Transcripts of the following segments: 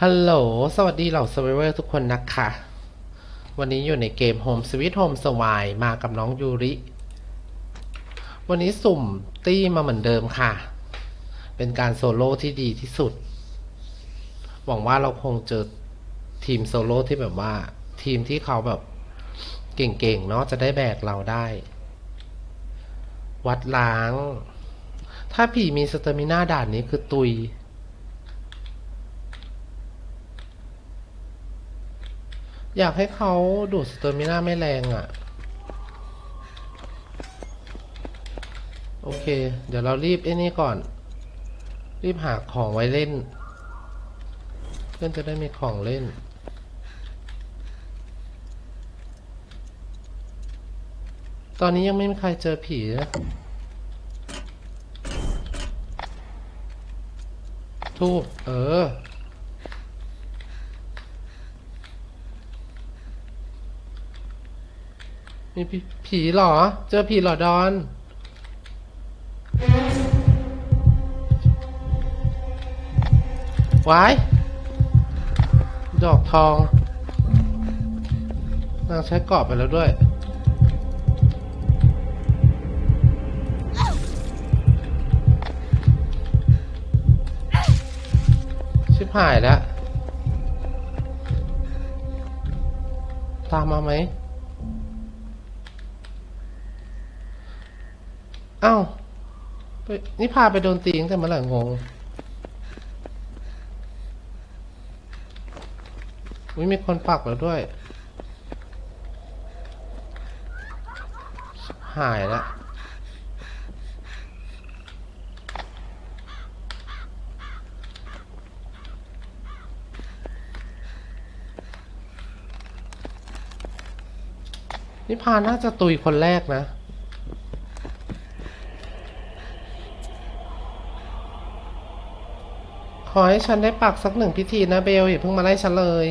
ฮัลโหล สวัสดีเหล่า s u r v i v o r ทุกคนนะคะ วันนี้อยู่ในเกม Home Sweet Home s w i มากับน้องยูริ วันนี้สุ่มตี้มาเหมือนเดิมค่ะ เป็นการโซโล่ที่ดีที่สุด หวังว่าเราคงเจอทีมโซโล่ที่แบบว่า ทีมที่เขาแบบเก่งๆ เนาะจะได้แบกเราได้ วัดล้าง ถ้าผีมีสเตอร์มิน่าด่านนี้คือตุย อยากให้เขาดูดสเตอร์มิน่าไม่แรงอะ่ะ โอเค เดี๋ยวเรารีบไอ้นี่ก่อน รีบหาของไว้เล่น เพื่อนจะได้มีของเล่น ตอนนี้ยังไม่มีใครเจอผีนะทูบเออ มีผีเหรอ เจอผีหรอดอนวายดอกทอง นางใช้กรอบไปแล้วด้วย ชิบหายแล้ว ตามมาไหม เอ้าไปนี่พาไปโดนตีตั้งแต่เมื่อไหร่งงวิมีคนปักแล้วด้วย หายแล้วนี่พาน่าจะตุยคนแรกนะ ขอให้ฉันได้ปักสักหนึ่งพิธีนะเบลอย่าเพิ่งมาไล่ฉันเลย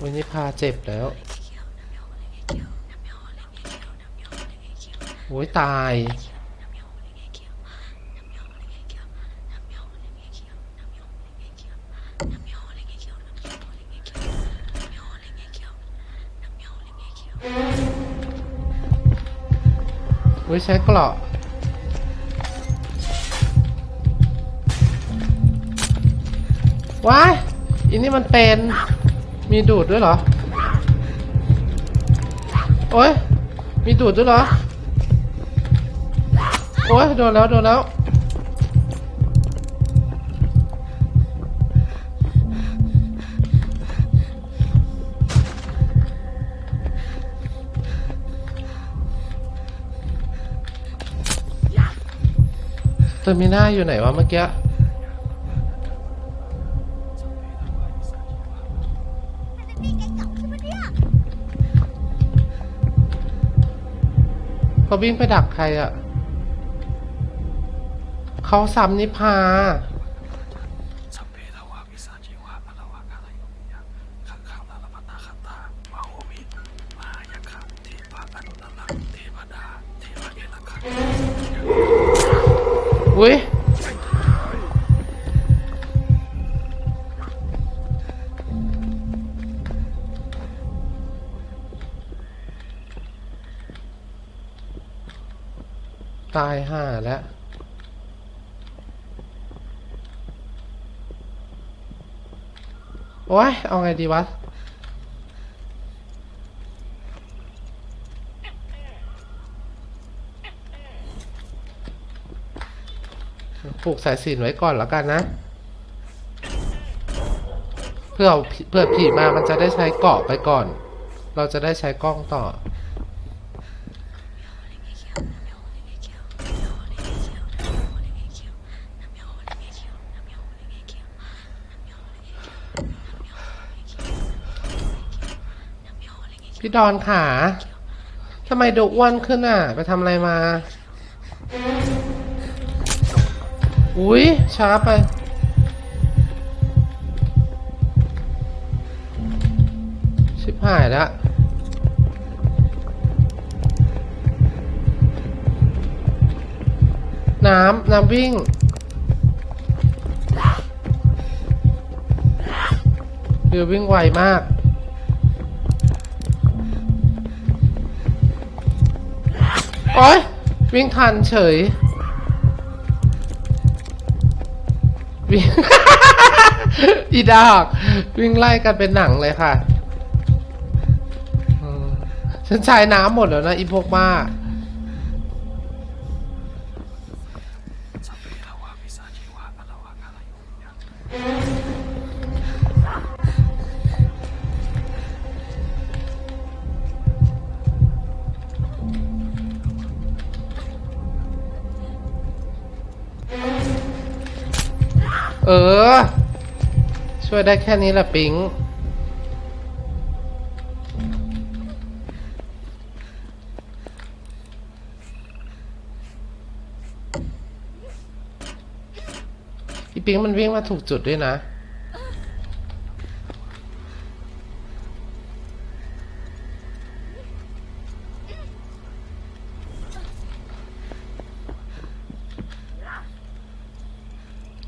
วันนี้พาเจ็บแล้วโอ้ยตาย อ้ยใช้เกราะว้ายอันนี้มันเป็น มีดูดด้วยเหรอ โอ้ย มีดูดด้วยเหรอ โอ้ยโดนแล้ว โดนแล้ว เตอร์มิน่าอยู่ไหนวะเมื่อกี้ เขาวิ่งไปดักใครอะเขาซ้ำนิพา ตายห่าแล้วโอ้ย เอาไงดีวะ ผูกสายสินไว้ก่อนแล้วกันนะ เพื่อเพื่อผีมามันจะได้ใช้เกาะไปก่อน เราจะได้ใช้กล้องต่อ พี่ดอนขาทำไมดูอ้วนขึ้นอะ ไปทำอะไรมา อุ้ยช้าไป ชิบหายแล้วน้ำ น้ำวิ่ง คือวิ่งไวมาก โอ๊ยวิ่งทันเฉยวิ่ง อีดอก วิ่งไล่กันเป็นหนังเลยค่ะฉันใช้น้ำหมดแล้วนะอีพวกมาก เออ ช่วยได้แค่นี้แหละปิง อีปิงมันวิ่งมาถูกจุดด้วยนะ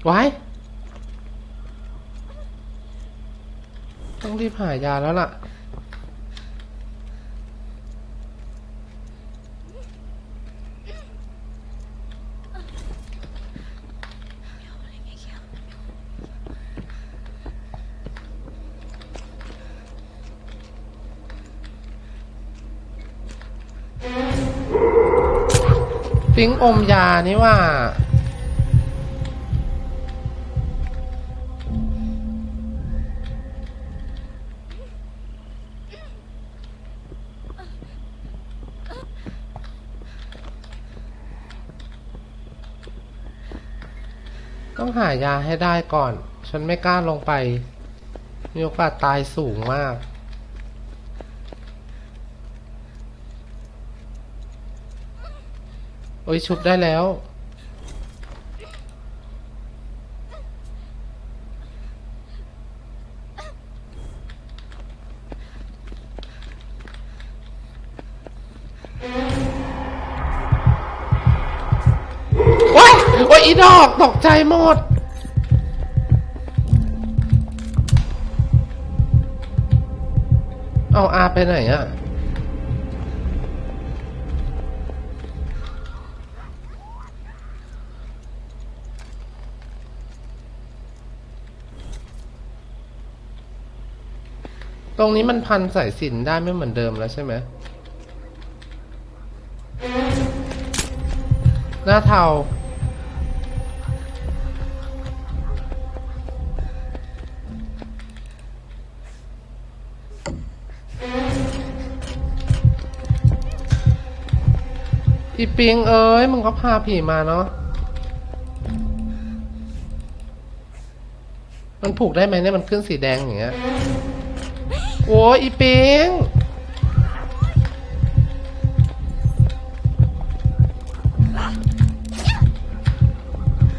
ไต้องรีบหายาแล้วล่ะ ปิงอมยานี่ว่า หายาให้ได้ก่อน ฉันไม่กล้าลงไป มีโอกาสตายสูงมาก โอ้ยชุบได้แล้ว โอ้ยอีดอกตกใจหมด เอาอาไปไหนอะตรงนี้มันพันสายสินได้ไม่เหมือนเดิมแล้วใช่ไหม หน้าเทา ปิงเอ้ยมึงก็พาผีมาเนาะมันผูกได้ไหมเนี่ยมันขึ้นสีแดงอย่างเงี้ยโอ้ยอีปิง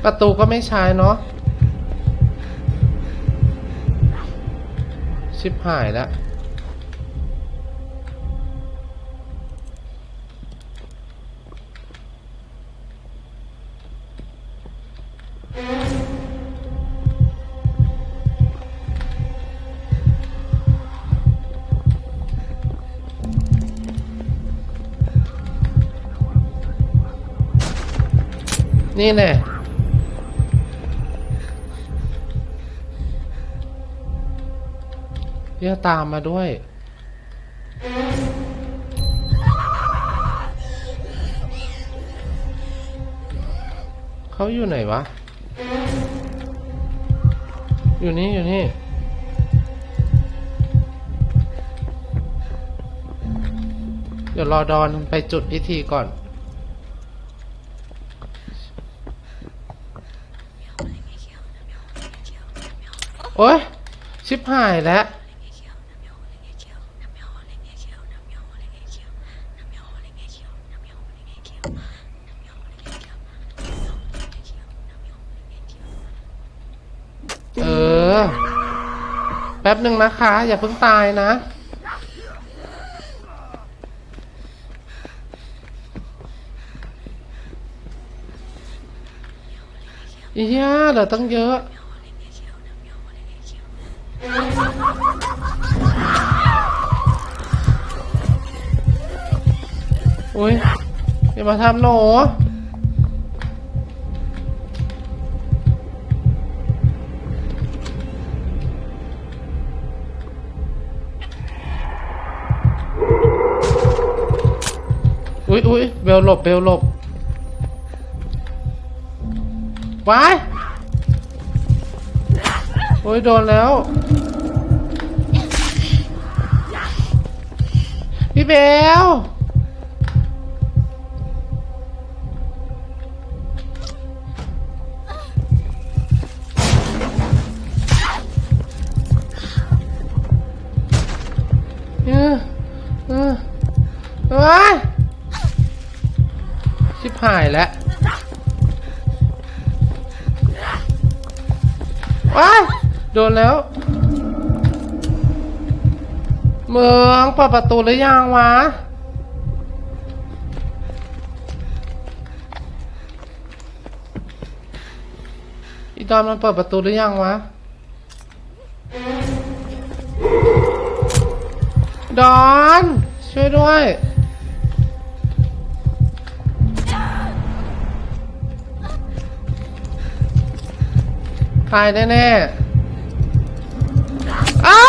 ประตูก็ไม่ใช้เนาะชิบหายแล้ว นี่แน่เรียกตามมาด้วย เขาอยู่ไหนวะ อยู่นี่ อยู่นี่เดี๋ยวรอดอนไปจุดพิธีก่อน โอ๊ยชิบหายแล้วเออ แป๊บหนึ่งนะคะ อย่าเพิ่งตายนะออีเหี้ยเหลือตั้งเยอะ อุ้ยอย่ามาทำหนูอุ้ยอุ้ยเบลหลบ เบลหลบวายโอ้ยโดนแล้ว พี่เบล ว้ายโดนแล้ว เมืองเปิดประตูหรือยังวะ อีดอนมันเปิดประตูหรือยังวะ ดอน ช่วยด้วย ตายแน่ๆอ้า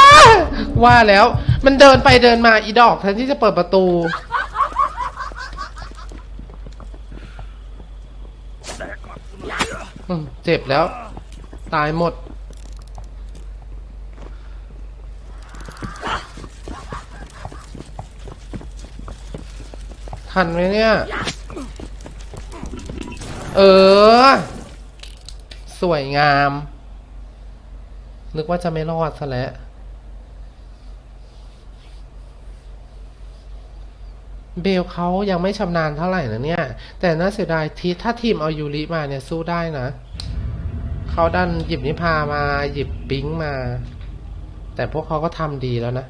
ว่าแล้ว มันเดินไปเดินมาอีดอกแทนที่จะเปิดประตู เจ็บแล้ว ตายหมด ทันไหมเนี่ย เออ สวยงาม นึกว่าจะไม่รอดซะแล้วเบลเขายังไม่ชำนาญเท่าไหร่นะเนี่ย แต่น่าเสียดายทีถ้าทีมเอายูริมาเนี่ยสู้ได้นะ เขาดันหยิบนิพามาหยิบปิงมา แต่พวกเขาก็ทำดีแล้วนะ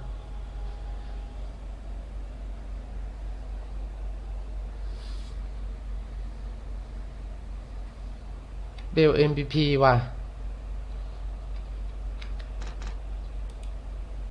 เบล MVP ว่ะ